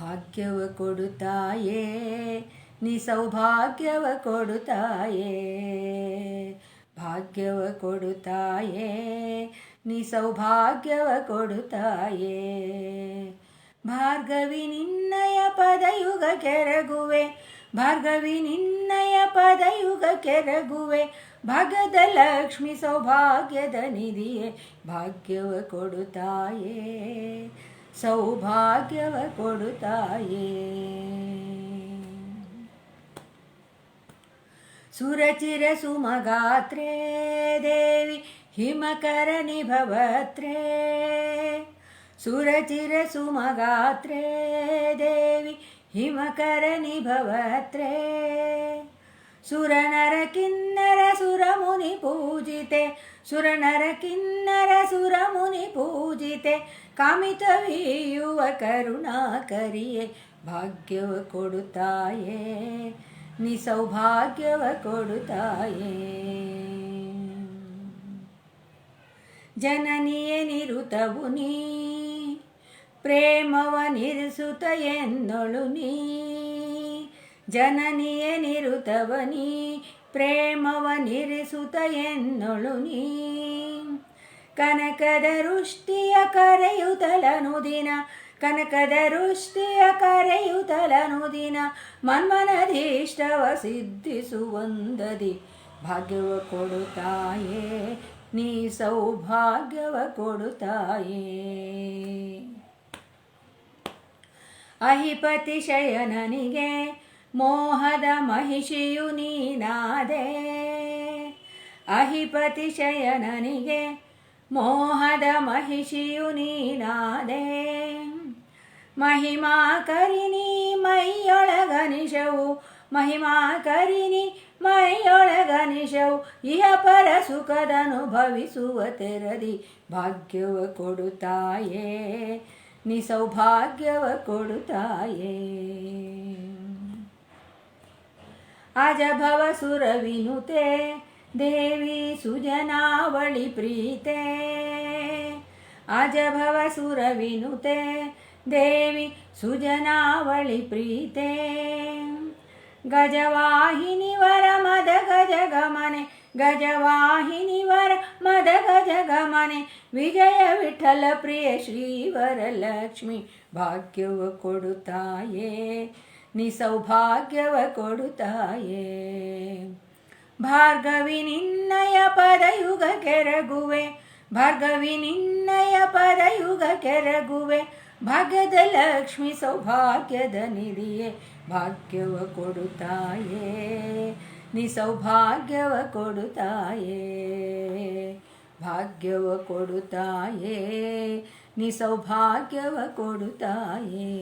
ಭಾಗ್ಯವ ಕೊಡುತ್ತಾಯೇ, ನೀ ಸೌಭಾಗ್ಯವ ಕೊಡುತ್ತಾಯೇ. ಭಾಗ್ಯವ ಕೊಡುತ್ತಾಯೇ, ನೀ ಸೌಭಾಗ್ಯವ ಕೊಡುತ್ತಾಯೇ. ಭಾರ್ಗವಿ ನಿನ್ನಯ ಪದಯುಗ ಕೆರಗುವೆ, ಭಾರ್ಗವಿ ನಿನ್ನಯ ಪದಯುಗ ಕೆರಗುವೆ, ಭಾಗ್ಯದ ಲಕ್ಷ್ಮಿ ಸೌಭಾಗ್ಯದ ನಿಧಿಯೇ, ಭಾಗ್ಯವ ಕೊಡುತ್ತಾಯೇ. ಸೌಭಾಗ್ಯವ ಕೊಡುತ್ತಾಯೇ ಸುರಚಿರ ಸುಮಗಾತ್ರೇ ದೇವಿ ಹಿಮಕರ ನಿಭವತ್ರೇ ಸುರಚಿರ ಸುಮಗಾತ್ರೇ ದೇವಿ ಹಿಮಕರ ನಿಭವತ್ರೇ ಸುರನರ ಕಿನ್ನರ ಸುರಮುನಿ ಪೂಜಿತೆ ಸುರನರ ಕಿನ್ನರ ಸುರಮುನಿ ಪೂಜಿತೆ ಕಾಮಿತವೀಯುವ ಕರುಣಾಕರಿಯೇ ಭಾಗ್ಯವ ಕೊಡುತ್ತಾಯೇ, ನೀ ಸೌಭಾಗ್ಯವ ಕೊಡುತ್ತಾಯೇ. ಜನನಿಯೇ ನಿರುತವು ನೀ, ಪ್ರೇಮವ ನಿರಿಸುತ ಎನ್ನೊಳು ನೀ. ಜನನಿಯೇ ನಿರುತವನಿ ಪ್ರೇಮವ ನಿರಿಸುತ ಎನ್ನೊಳು ನೀ. ಕನಕದ ರುಷ್ಟಿಯ ಕರೆಯುತ್ತಲನು ದಿನ ಕನಕದ ರುಷ್ಟಿಯ ಕರೆಯುತ್ತಲನು ದಿನ ಮನ್ಮನದೀಷ್ಟವ ಸಿದ್ಧಿಸುವಂದದಿ ಭಾಗ್ಯವ ಕೊಡುತ್ತಾಯೇ, ನೀ ಸೌಭಾಗ್ಯವ ಕೊಡುತ್ತಾಯೇ. ಅಹಿಪತಿ ಶಯನನಿಗೆ, ಮೋಹದ ಮಹಿಷಿಯು ನೀನಾದೆ. ಅಹಿಪತಿ ಶಯನನಿಗೆ ಮೋಹದ ಮಹಿಷಿಯು ನೀನಾದೆ. ಮಹಿಮಾ ಕರಿನಿ ಮೈಯೊಳಗನಿಷವು ಮಹಿಮಾ ಕರಿನಿ ಮೈಯೊಳಗನಿಷವು ಇಹ ಪರ ಸುಖದನುಭವಿಸುವ ತೆರದಿ. ಭಾಗ್ಯವ ಕೊಡುತ್ತಾಯೇ. ನೀ ಸೌಭಾಗ್ಯವ ಕೊಡುತ್ತಾಯೇ. ಅಜಭವ ಸುರವಿನುತೆ. ದೇವಿ ಸುಜನಾವಳಿ ಪ್ರೀತೆ ಅಜಭವ ಸುರವಿನುತೆ ದೇವಿ ಸುಜನಾವಳಿ ಪ್ರೀತೆ ಗಜವಾಹಿನಿ ವರ ಮದ ಗಜ ಗಮನೆ ಗಜವಾಹಿನಿ ವರ ಮದ ಗಜ ಗಮನೆ ವಿಜಯ ವಿಠಲ ಪ್ರಿಯ ಶ್ರೀವರ ಲಕ್ಷ್ಮಿ ಭಾಗ್ಯವ ಕೊಡುತ್ತಾಯೇ ನೀ ಸೌಭಾಗ್ಯವ ಕೊಡುತ್ತಾಯೇ ಭಾರ್ಗವಿ ನಿನ್ನಯ ಪದಯುಗ ಕೆರಗುವೆ ಭಾರ್ಗವಿ ನಿನ್ನಯ ಪದಯುಗ ಕೆರಗುವೆ, ಭಾಗ್ಯದ ಲಕ್ಷ್ಮಿ ಸೌಭಾಗ್ಯದ ನಿಧಿಯೇ, ಭಾಗ್ಯವ ಕೊಡುತ್ತಾಯೇ ನೀ ಸೌಭಾಗ್ಯವ ಕೊಡುತ್ತಾಯೇ, ಭಾಗ್ಯವ ಕೊಡುತ್ತಾಯೇ ನೀ ಸೌಭಾಗ್ಯವ ಕೊಡುತ್ತಾಯೇ.